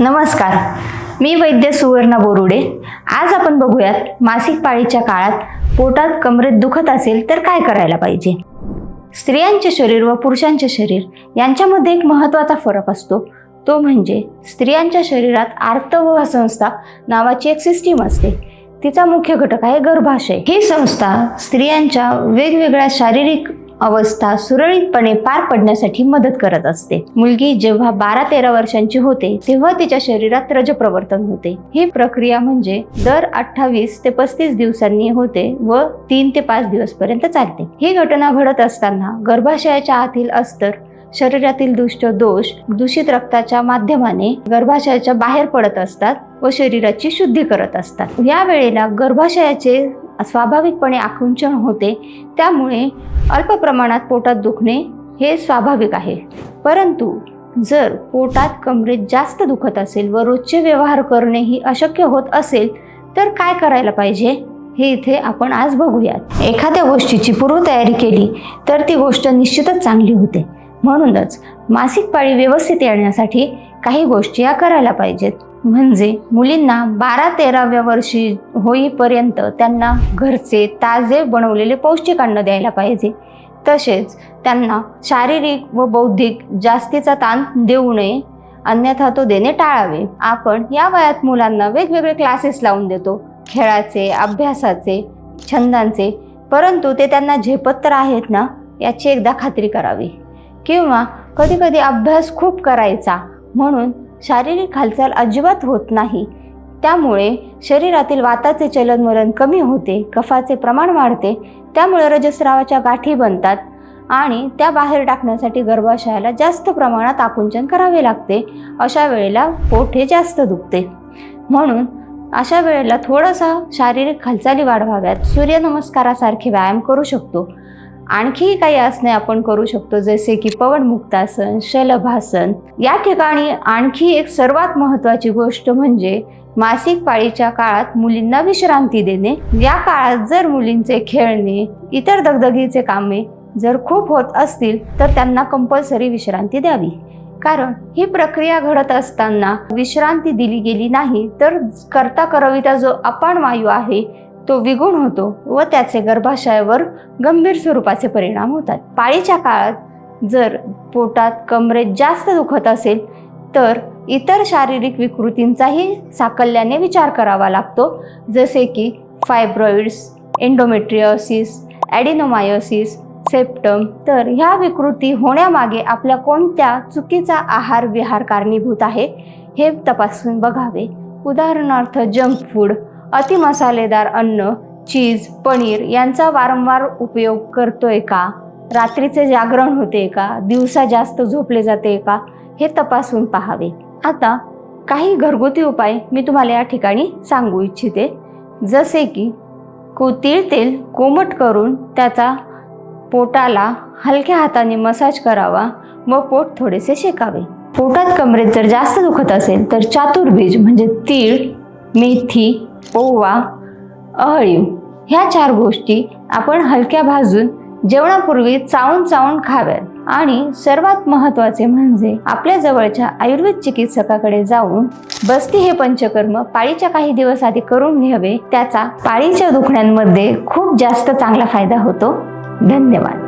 नमस्कार. मी वैद्य सुवर्णा बोरुडे. आज आपण बघूयात मासिक पाळीच्या काळात पोटात कमरेत दुखत असेल तर काय करायला पाहिजे? स्त्रियांचे शरीर व पुरुषांचे शरीर यांच्यामध्ये एक महत्त्वाचा फरक असतो. तो म्हणजे स्त्रियांच्या शरीरात आर्तवह संस्था नावाची एक सिस्टीम असते. तिचा मुख्य घटक आहे गर्भाशय. ही संस्था स्त्रियांच्या वेगवेगळ्या शारीरिक अवस्था सुरळीतपणे पार पडण्यासाठी मदत करत असते. मुलगी जेव्हा बारा तेरा वर्षांची होते तेव्हा तिच्या शरीरात रजप्रवर्तन होते. ही प्रक्रिया म्हणजे दर अठ्ठावीस ते पस्तीस दिवसांनी होते व तीन ते पाच दिवस पर्यंत चालते. ही घटना घडत असताना गर्भाशयाच्या आतील अस्तर शरीरातील दुष्ट दोष दूषित रक्ताच्या माध्यमाने गर्भाशयाच्या बाहेर पडत असतात व शरीराची शुद्धी करत असतात. या वेळेला गर्भाशयाचे स्वाभाविकपणे आकुंचन होते त्यामुळे अल्प प्रमाणात पोटात दुखणे हे स्वाभाविक आहे. परंतु जर पोटात कमरेत जास्त दुखत असेल व रोजचे व्यवहार करणे ही अशक्य होत असेल तर काय करायला पाहिजे? हे इथे आपण आज बघूयात. एखाद्या गोष्टीची पूर्वतयारी केली तर ती गोष्ट निश्चितच चांगली होते. म्हणूनच मासिक पाळी व्यवस्थित येण्यासाठी काही गोष्टी या करायला पाहिजेत. म्हणजे मुलींना बारा तेराव्या वर्षी होईपर्यंत त्यांना घरचे ताजे बनवलेले पौष्टिक अन्न द्यायला पाहिजे. तसेच त्यांना शारीरिक व बौद्धिक जास्तीचा ताण देऊ नये अन्यथा तो देणे टाळावे. आपण या वयात मुलांना वेगवेगळे क्लासेस लावून देतो. खेळाचे अभ्यासाचे छंदांचे. परंतु ते त्यांना झेपत तर आहेत ना याची एकदा खात्री करावी. किंवा कधीकधी अभ्यास खूप करायचा म्हणून शारीरिक हालचाल अजिबात होत नाही. त्यामुळे शरीरातील वाताचे चलनवलन कमी होते कफाचे प्रमाण वाढते त्यामुळे रजस्रावाच्या गाठी बनतात आणि त्या बाहेर टाकण्यासाठी गर्भाशयाला जास्त प्रमाणात आकुंचन करावे लागते अशा वेळेला पोट हे जास्त दुखते. म्हणून अशा वेळेला थोडासा शारीरिक हालचाली वाढवाव्यात. सूर्यनमस्कारासारखे व्यायाम करू शकतो. आणखीही काही आसने आपण करू शकतो जसे की पवनमुक्तासन शलभासन या ठिकाणी आणखी एक सर्वात महत्त्वाची गोष्ट म्हणजे मासिक पाळीच्या काळात मुलींना विश्रांती देणे. या काळात जर मुलींचे खेळणे इतर दगदगीचे कामे जर खूप होत असतील तर त्यांना कंपल्सरी विश्रांती द्यावी. कारण ही प्रक्रिया घडत असताना विश्रांती दिली गेली नाही तर करता करविता जो आपण वायू आहे तो विगुण होतो व त्याचे गर्भाशयावर गंभीर स्वरूपाचे परिणाम होतात. पाळीच्या काळात जर पोटात कमरेत जास्त दुखत असेल तर इतर शारीरिक विकृतींचाही साकल्याने विचार करावा लागतो जसे की फायब्रॉइड्स एन्डोमेट्रियोसिस ॲडिनोमायोसिस सेप्टम. तर ह्या विकृती होण्यामागे आपल्या कोणत्या चुकीचा आहार विहार कारणीभूत आहे हे तपासून बघावे. उदाहरणार्थ जंक फूड. अतिमसालेदार अन्न चीज पनीर यांचा वारंवार उपयोग करतोय का? रात्रीचे जागरण होते का? दिवसा जास्त झोपले जाते का? हे तपासून पाहावे. आता काही घरगुती उपाय मी तुम्हाला या ठिकाणी सांगू इच्छिते. जसे की को तीळ तेल कोमट करून त्याचा पोटाला हलक्या हाताने मसाज करावा व पोट थोडेसे शेकावे. पोटात कमरेत जर जास्त दुखत असेल तर चातुर्बीज म्हणजे तीळ मेथी ओवा अहळीव ह्या चार गोष्टी आपण हलक्या भाजून जेवणापूर्वी चावून चावून खाव्यात. आणि सर्वात महत्त्वाचे म्हणजे आपल्या जवळच्या आयुर्वेद चिकित्सकाकडे जाऊन बस्ती हे पंचकर्म पाळीच्या काही दिवस आधी करून घ्यावे त्याचा पाळीच्या दुखण्यांमध्ये खूप जास्त चांगला फायदा होतो. धन्यवाद.